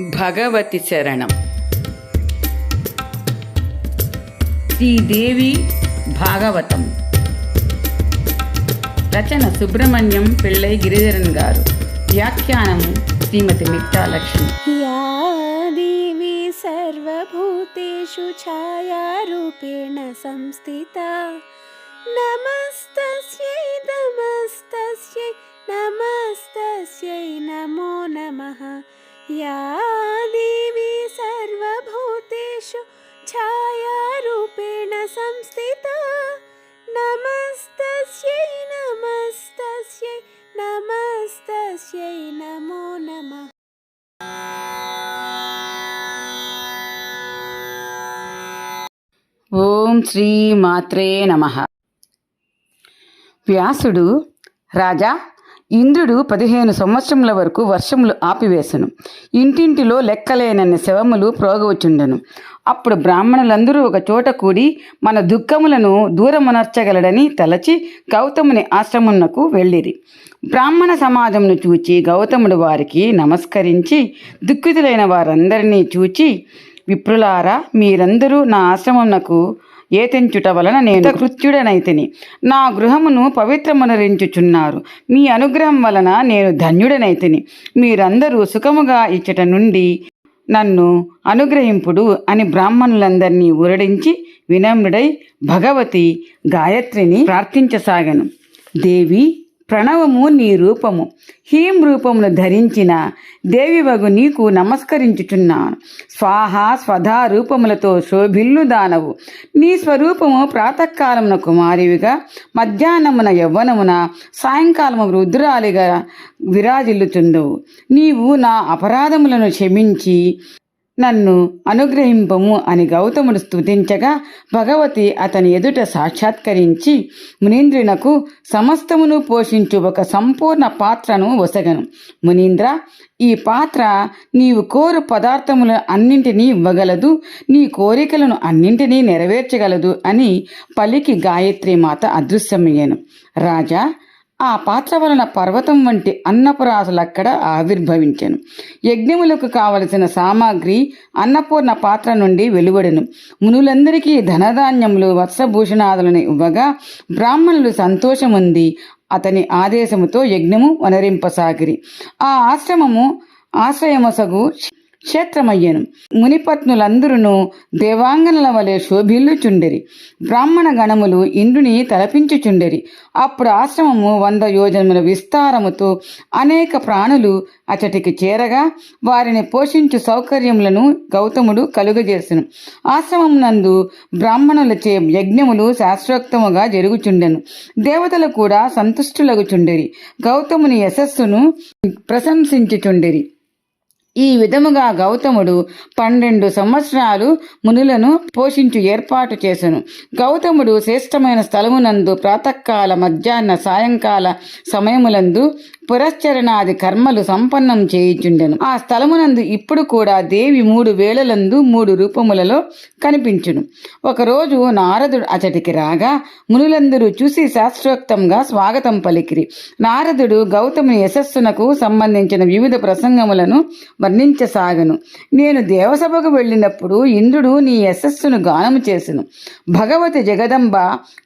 భగవతి చరణం. శ్రీదేవి భాగవతం. రచన సుబ్రహ్మణ్యం పిళ్ళై గిరిధరన్ గారు. వ్యాఖ్యానం శ్రీమతి మిత్రాలక్ష్మి దేవి సర్వభూతేషు ఛాయారూపేణ సంస్థిత. నమస్తస్యై నమస్తస్యై నమస్తస్యై నమో నమః. या देवी सर्वभूतेषु छायारूपेण संस्थिता नमस्तस्यै नमस्तस्यै नमस्तस्यै नमो नमः ఓం శ్రీ మాత్రే నమ వ్యాసుడు రాజా ఇంద్రుడు పదిహేను సంవత్సరముల వరకు వర్షములు ఆపివేశను ఇంటింటిలో లెక్కలేనన్ని శవములు ప్రోగవచ్చుండెను అప్పుడు బ్రాహ్మణులందరూ ఒక చోట కూడి మన దుఃఖములను దూరమునర్చగలడని తలచి గౌతముని ఆశ్రమమునకు వెళ్ళిరి. బ్రాహ్మణ సమాజమును చూచి గౌతముడు వారికి నమస్కరించి దుఃఖితులైన వారందరినీ చూచి విప్రులారా మీరందరూ నా ఆశ్రమమునకు ఏతెంచుట వలన నేను కృత్యుడనైతిని. నా గృహమును పవిత్రమునరించుచున్నారు. మీ అనుగ్రహం వలన నేను ధన్యుడనైతిని. మీరందరూ సుఖముగా ఇచ్చట నుండి నన్ను అనుగ్రహింపుడు అని బ్రాహ్మణులందరినీ ఊరడించి వినమ్రుడై భగవతి గాయత్రిని ప్రార్థించసాగను. దేవి ప్రణవము నీ రూపము. హీం రూపమును ధరించిన దేవివగు నీకు నమస్కరించుచున్నాను స్వాహ స్వధా రూపములతో శోభిల్లు దానవు. నీ స్వరూపము ప్రాతకాలమున కుమారివిగా మధ్యాహ్నమున యవ్వనమున సాయంకాలము రుద్రాలిగా విరాజిల్లుచుండవు. నీవు నా అపరాధములను క్షమించి నన్ను అనుగ్రహింపము అని గౌతముడు స్తుతించగా భగవతి అతని ఎదుట సాక్షాత్కరించి మునీంద్రునకు సమస్తమును పోషించు ఒక సంపూర్ణ పాత్రను వసగను మునీంద్ర ఈ పాత్ర నీవు కోరు పదార్థముల అన్నింటినీ ఇవ్వగలదు నీ కోరికలను అన్నింటినీ నెరవేర్చగలదు అని పలికి గాయత్రి మాత అదృశ్యమయ్యాను. రాజా ఆ పాత్ర వలన పర్వతం వంటి అన్నపురాసులక్కడ ఆవిర్భవించెను. యజ్ఞములకు కావలసిన సామాగ్రి అన్నపూర్ణ పాత్ర నుండి వెలువడెను. మునులందరికీ ధనధాన్యములు వత్సభూషణాదులను ఇవ్వగా బ్రాహ్మణులు సంతోషముంది. అతని ఆదేశముతో యజ్ఞము వనరింపసాగిరి. ఆ ఆశ్రమము ఆశ్రయమసగు క్షేత్రమయ్యను. మునిపత్నులందరూ దేవాంగనల వలె శోభిల్లుచుండెరి. బ్రాహ్మణ గణములు ఇంద్రుని తలపించుచుండెరి. అప్పుడు ఆశ్రమము వంద యోజనముల విస్తారముతో అనేక ప్రాణులు అచటికి చేరగా వారిని పోషించు సౌకర్యములను గౌతముడు కలుగజేసెను. ఆశ్రమమునందు బ్రాహ్మణులచే యజ్ఞములు శాస్త్రోక్తముగా జరుగుచుండెను. దేవతలు కూడా సంతుష్టులగుచుండెరి. గౌతముని యశస్సును ప్రశంసించుచుండెరి. ఈ విధముగా గౌతముడు పన్నెండు సంవత్సరాలు మునులను పోషించు ఏర్పాటు చేసెను. గౌతముడు శ్రేష్టమైన స్థలమునందు ప్రాతకాల మధ్యాహ్న సాయంకాల సమయములందు పురశ్చరణాది కర్మలు సంపన్నం చేయుచుండెను. ఆ స్థలమునందు ఇప్పుడు కూడా దేవి మూడు వేళలందు మూడు రూపములలో కనిపించును. ఒకరోజు నారదుడు అచటికి రాగా మునులందరూ చూసి శాస్త్రోక్తంగా స్వాగతం పలికిరి. నారదుడు గౌతముని యశస్సునకు సంబంధించిన వివిధ ప్రసంగములను వర్ణించసాగను. నేను దేవసభకు వెళ్ళినప్పుడు ఇంద్రుడు నీ యశస్సును గానము చేసెను. భగవతి జగదంబ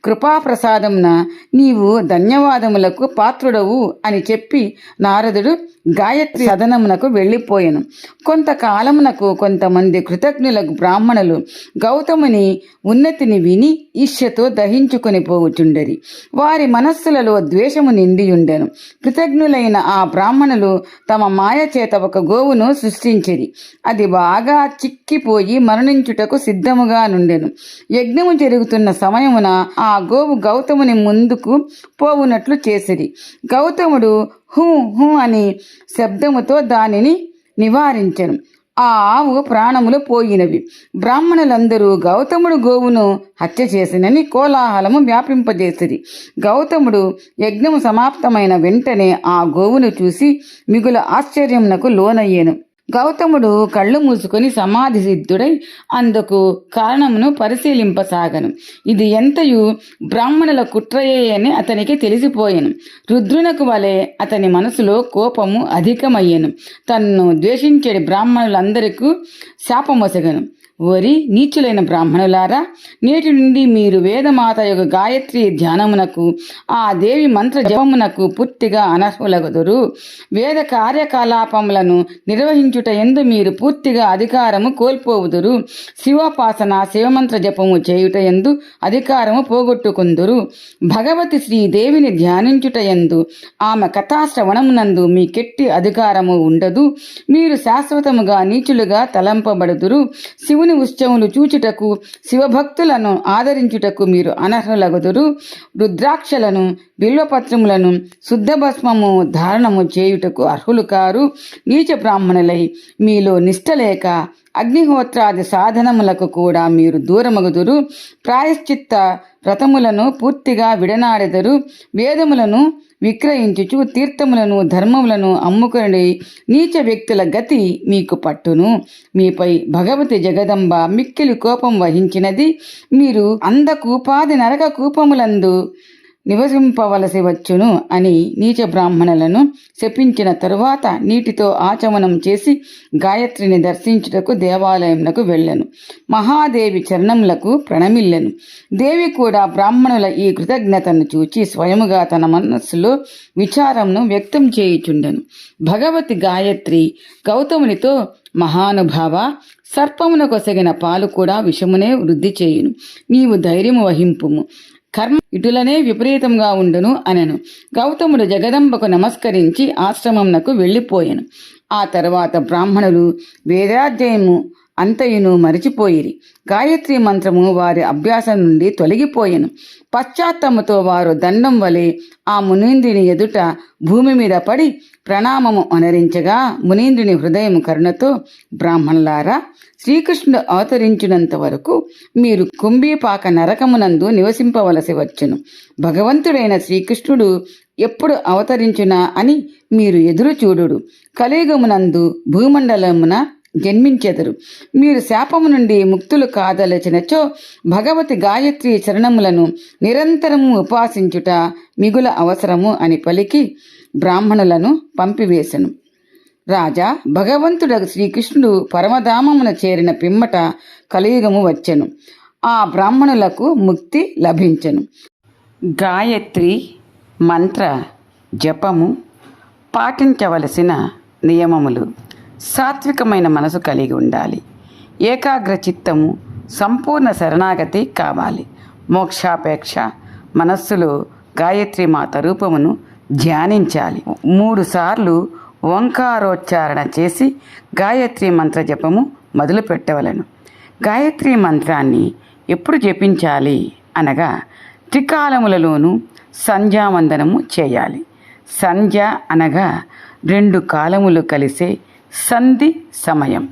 కృపాప్రసాదంన నీవు ధన్యవాదములకు పాత్రుడవు అని చెప్పి నారదుడు గాయత్రి సదనమునకు వెళ్ళిపోయాను. కొంతకాలమునకు కొంతమంది కృతజ్ఞులకు బ్రాహ్మణులు గౌతముని ఉన్నతిని విని ఈష్యతో దహించుకొని పోవుచుండరి. వారి మనస్సులలో ద్వేషము నిండియుండెను. కృతజ్ఞులైన ఆ బ్రాహ్మణులు తమ మాయ చేత ఒక గోవును సృష్టించిరి అది బాగా చిక్కిపోయి మరణించుటకు సిద్ధముగా నుండెను. యజ్ఞము జరుగుతున్న సమయమున ఆ గోవు గౌతముని ముందుకు పోవునట్లు చేసిరి. గౌతముడు హూ హూ అని శబ్దముతో దానిని నివారించను. ఆ ఆవు ప్రాణములు పోయినవి. బ్రాహ్మణులందరూ గౌతముడు గోవును హత్య చేసినని కోలాహలము వ్యాపింపజేసిరి. గౌతముడు యజ్ఞము సమాప్తమైన వెంటనే ఆ గోవును చూసి మిగుల ఆశ్చర్యమునకు లోనయ్యెను. గౌతముడు కళ్ళు మూసుకొని సమాధి సిద్ధుడై అందుకు కారణమును పరిశీలింపసాగను. ఇది ఎంతయు బ్రాహ్మణుల కుట్రయే అని అతనికి తెలిసిపోయాను. రుద్రునకు వలె అతని మనసులో కోపము అధికమయ్యెను. తన్ను ద్వేషించే బ్రాహ్మణులందరికీ శాపమొసగను. ఓరి నీచులైన బ్రాహ్మణులారా నేటి నుండి మీరు వేదమాత యొక్క గాయత్రి ధ్యానమునకు ఆ దేవి మంత్ర జపమునకు పూర్తిగా అనర్హులగుదురు. వేద కార్యకలాపములను నిర్వహించుట ఎందు మీరు పూర్తిగా అధికారము కోల్పోవుదురు. శివోపాసన శివమంత్ర జపము చేయుట ఎందు అధికారము పోగొట్టుకుందురు. భగవతి శ్రీదేవిని ధ్యానించుట ఎందు ఆమె కథాశ్రవణమునందు మీ కెట్టి అధికారము ఉండదు. మీరు శాశ్వతముగా నీచులుగా తలంపబడుదురు. శివుని ఉత్సవములు చూచుటకు శివభక్తులను ఆదరించుటకు మీరు అనర్హులగుదురు. రుద్రాక్షలను బిల్వపత్రములను శుద్ధ భస్మము ధారణము చేయుటకు అర్హులు కారు. నీచ బ్రాహ్మణులై మీలో నిష్ట లేక అగ్నిహోత్రాది సాధనములకు కూడా మీరు దూరమగుదురు. ప్రాయశ్చిత్త వ్రతములను పూర్తిగా విడనాడెదరు. వేదములను విక్రయించుచు తీర్థములను ధర్మములను అమ్ముకుని నీచ వ్యక్తుల గతి మీకు పట్టును. మీపై భగవతి జగదంబ మిక్కిలి కోపం వహించినది. మీరు అందకూపాది నరక కూపములందు నివసింపవలసి వచ్చును అని నీచ బ్రాహ్మణులను శపించిన తరువాత నీటితో ఆచమనం చేసి గాయత్రిని దర్శించుటకు దేవాలయంలకు వెళ్ళను. మహాదేవి చరణములకు ప్రణమిల్లెను. దేవి కూడా బ్రాహ్మణుల ఈ కృతజ్ఞతను చూచి స్వయముగా తన మనస్సులో విచారంను వ్యక్తం చేయుచుండెను. భగవతి గాయత్రి గౌతమునితో మహానుభావ సర్పమున కొసగిన పాలు కూడా విషమునే వృద్ధి చేయును. నీవు ధైర్యము వహింపుము. కర్మ ఇటులనే విపరీతంగా ఉండును అనెను. గౌతముడు జగదంబకు నమస్కరించి ఆశ్రమంనకు వెళ్ళిపోయాను. ఆ తర్వాత బ్రాహ్మణులు వేదాధ్యాయము అంతయును మరిచిపోయిరి. గాయత్రి మంత్రము వారి అభ్యాసం నుండి తొలగిపోయెను. పశ్చాత్తముతో వారు దండం వలె ఆ మునీంద్రుని ఎదుట భూమి మీద పడి ప్రణామము అనరించగా మునీంద్రుని హృదయం కరుణతో బ్రాహ్మణులారా శ్రీకృష్ణుడు అవతరించినంత వరకు మీరు కుంభీపాక నరకమునందు నివసింపవలసి వచ్చును. భగవంతుడైన శ్రీకృష్ణుడు ఎప్పుడు అవతరించునా అని మీరు ఎదురు చూడుడు. కలియుగమునందు భూమండలమున జన్మించెదరు. మీరు శాపము నుండి ముక్తులు కాదలచినచో భగవతి గాయత్రి చరణములను నిరంతరము ఉపాసించుట మిగుల అవసరము అని పలికి బ్రాహ్మణులను పంపివేశను రాజా భగవంతుడు శ్రీకృష్ణుడు పరమధామమున చేరిన పిమ్మట కలియుగము వచ్చెను. ఆ బ్రాహ్మణులకు ముక్తి లభించెను. గాయత్రి మంత్ర జపము పాటించవలసిన నియమములు. సాత్వికమైన మనసు కలిగి ఉండాలి. ఏకాగ్ర చిత్తము సంపూర్ణ శరణాగతి కావాలి. మోక్షాపేక్ష మనస్సులో గాయత్రి మాత రూపమును ధ్యానించాలి. మూడు సార్లు ఓంకారోచ్చారణ చేసి గాయత్రి మంత్ర జపము మొదలు పెట్టవలను. గాయత్రి మంత్రాన్ని ఎప్పుడు జపించాలి? అనగా త్రికాలములలోనూ సంధ్యావందనము చేయాలి. సంధ్య అనగా రెండు కాలములు కలిసే సంధి సమయం.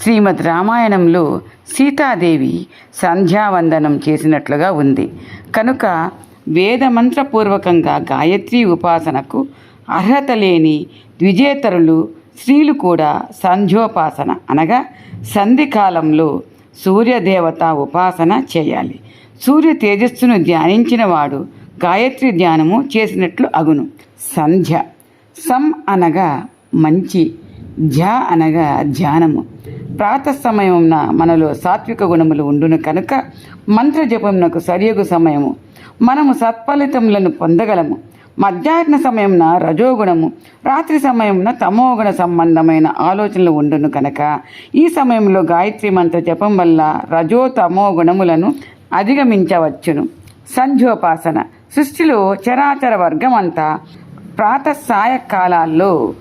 శ్రీమద్ రామాయణంలో సీతాదేవి సంధ్యావందనం చేసినట్లుగా ఉంది. కనుక వేదమంత్రపూర్వకంగా గాయత్రి ఉపాసనకు అర్హత లేని ద్విజేతరులు స్త్రీలు కూడా సంధ్యోపాసన అనగా సంధి కాలంలో సూర్యదేవత ఉపాసన చేయాలి. సూర్య తేజస్సును ధ్యానించిన వాడు గాయత్రి ధ్యానము చేసినట్లు అగును. సంధ్య. సం అనగా మంచి. ధ్య అనగా ధ్యానము. ప్రాత సమయమున మనలో సాత్విక గుణములు ఉండును కనుక మంత్ర జపమునకు సరియగు సమయము. మనము సత్ఫలితములను పొందగలము. మధ్యాహ్న సమయంన రజోగుణము రాత్రి సమయంన తమోగుణ సంబంధమైన ఆలోచనలు ఉండును కనుక ఈ సమయంలో గాయత్రి మంత్ర జపం వల్ల రజో తమో గుణములను అధిగమించవచ్చును. సంధ్యోపాసన. సృష్టిలో చరాచర వర్గం అంతా సాయకాలాల్లో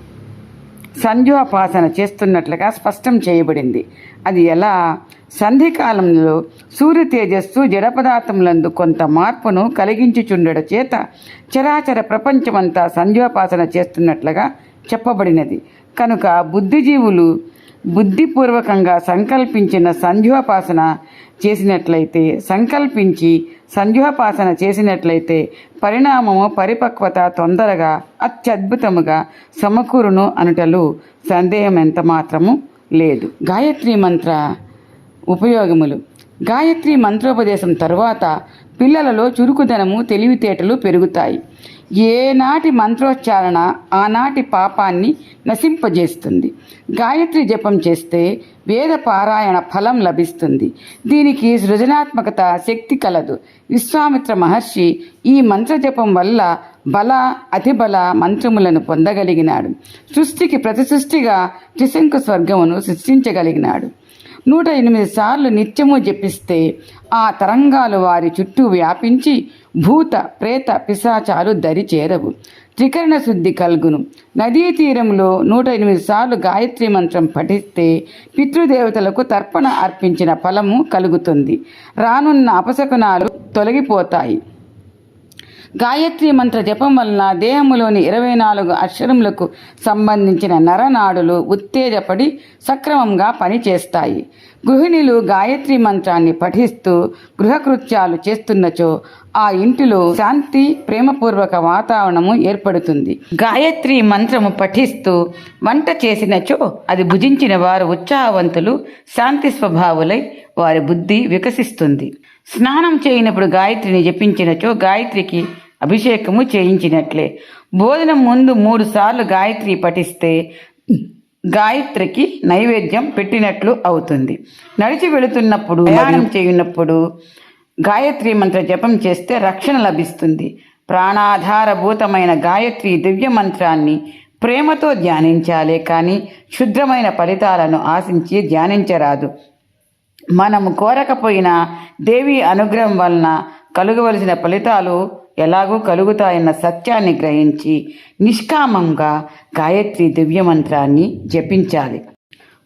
సంధ్యోపాసన చేస్తున్నట్లుగా స్పష్టం చేయబడింది. అది ఎలా? సంధికాలంలో సూర్య తేజస్సు జడ పదార్థములందు కొంత మార్పును కలిగించుచుండట చేత చరాచర ప్రపంచమంతా సంధ్యోపాసన చేస్తున్నట్లుగా చెప్పబడినది. కనుక బుద్ధిజీవులు బుద్ధిపూర్వకంగా సంకల్పించిన సంధ్యోపాసన చేసినట్లయితే సంకల్పించి సంధ్యోపాసన చేసినట్లయితే పరిణామము పరిపక్వత తొందరగా అత్యద్భుతముగా సమకూరును అనుటలు సందేహం ఎంత మాత్రము లేదు. గాయత్రి మంత్ర ఉపయోగములు. గాయత్రి మంత్రోపదేశం తరువాత పిల్లలలో చురుకుదనము తెలివితేటలు పెరుగుతాయి. ఏనాటి మంత్రోచ్చారణ ఆనాటి పాపాన్ని నశింపజేస్తుంది. గాయత్రి జపం చేస్తే వేద పారాయణ ఫలం లభిస్తుంది. దీనికి సృజనాత్మకత శక్తి కలదు. విశ్వామిత్ర మహర్షి ఈ మంత్ర జపం వల్ల బల అతిబల మంత్రములను పొందగలిగినాడు. సృష్టికి ప్రతి సృష్టిగా త్రిశంకు స్వర్గమును సృష్టించగలిగినాడు. నూట ఎనిమిది సార్లు నిత్యము జపిస్తే ఆ తరంగాలు వారి చుట్టూ వ్యాపించి భూత ప్రేత పిశాచాలు దరి చేరవు. త్రికరణ శుద్ధి కలుగును. నదీ తీరంలో నూట ఎనిమిది సార్లు గాయత్రి మంత్రం పఠిస్తే పితృదేవతలకు తర్పణ అర్పించిన ఫలము కలుగుతుంది. రానున్న అపశకునాలు తొలగిపోతాయి. గాయత్రి మంత్ర జపం వలన దేహములోని ఇరవై నాలుగు అక్షరములకు సంబంధించిన నరనాడులు ఉత్తేజపడి సక్రమంగా పనిచేస్తాయి. గృహిణులు గాయత్రి మంత్రాన్ని పఠిస్తూ గృహకృత్యాలు చేస్తున్నచో ఆ ఇంటిలో శాంతి ప్రేమపూర్వక వాతావరణము ఏర్పడుతుంది. గాయత్రి మంత్రము పఠిస్తూ వంట చేసినచో అది భుజించిన వారు ఉత్సాహవంతులు శాంతి స్వభావులై వారి బుద్ధి వికసిస్తుంది. స్నానం చేయనప్పుడు గాయత్రిని జపించినచో గాయత్రికి అభిషేకము చేయించినట్లే. భోజనం ముందు మూడు సార్లు గాయత్రి పఠిస్తే గాయత్రికి నైవేద్యం పెట్టినట్లు అవుతుంది. నడిచి వెళుతున్నప్పుడు ప్రయాణం చేయనప్పుడు గాయత్రి మంత్ర జపం చేస్తే రక్షణ లభిస్తుంది. ప్రాణాధారభూతమైన గాయత్రి దివ్య మంత్రాన్ని ప్రేమతో ధ్యానించాలే కానీ క్షుద్రమైన ఫలితాలను ఆశించి ధ్యానించరాదు. మనము కోరకపోయినా దేవి అనుగ్రహం వలన కలుగవలసిన ఫలితాలు ఎలాగూ కలుగుతాయన్న సత్యాన్ని గ్రహించి నిష్కామంగా గాయత్రి దివ్య మంత్రాన్ని జపించాలి.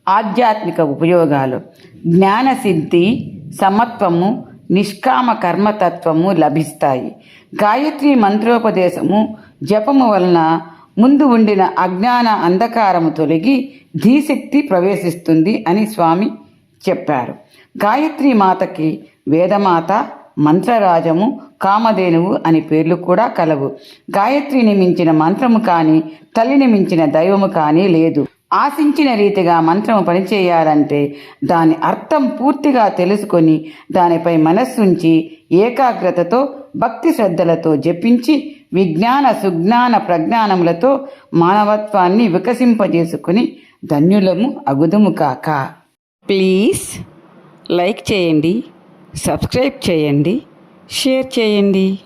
ఆధ్యాత్మిక ఉపయోగాలు. జ్ఞానసిద్ధి సమత్వము నిష్కామ కర్మతత్వము లభిస్తాయి. గాయత్రి మంత్రోపదేశము జపము వలన ముందు ఉండిన అజ్ఞాన అంధకారము తొలగి ధీశక్తి ప్రవేశిస్తుంది అని స్వామి చెప్పారు. గాయత్రి మాతకి వేదమాత మంత్రరాజము కామధేనువు అని పేర్లు కూడా కలవు. గాయత్రిని మించిన మంత్రము కానీ తల్లిని మించిన దైవము కానీ లేదు. ఆశించిన రీతిగా మంత్రము పనిచేయాలంటే దాని అర్థం పూర్తిగా తెలుసుకొని దానిపై మనస్సుంచి ఏకాగ్రతతో భక్తి శ్రద్ధలతో జపించి విజ్ఞాన సుజ్ఞాన ప్రజ్ఞానములతో మానవత్వాన్ని వికసింపజేసుకుని ధన్యులము అగుదుము కాక. ప్లీజ్ లైక్ చేయండి. సబ్స్క్రైబ్ చేయండి షేర్ చేయండి.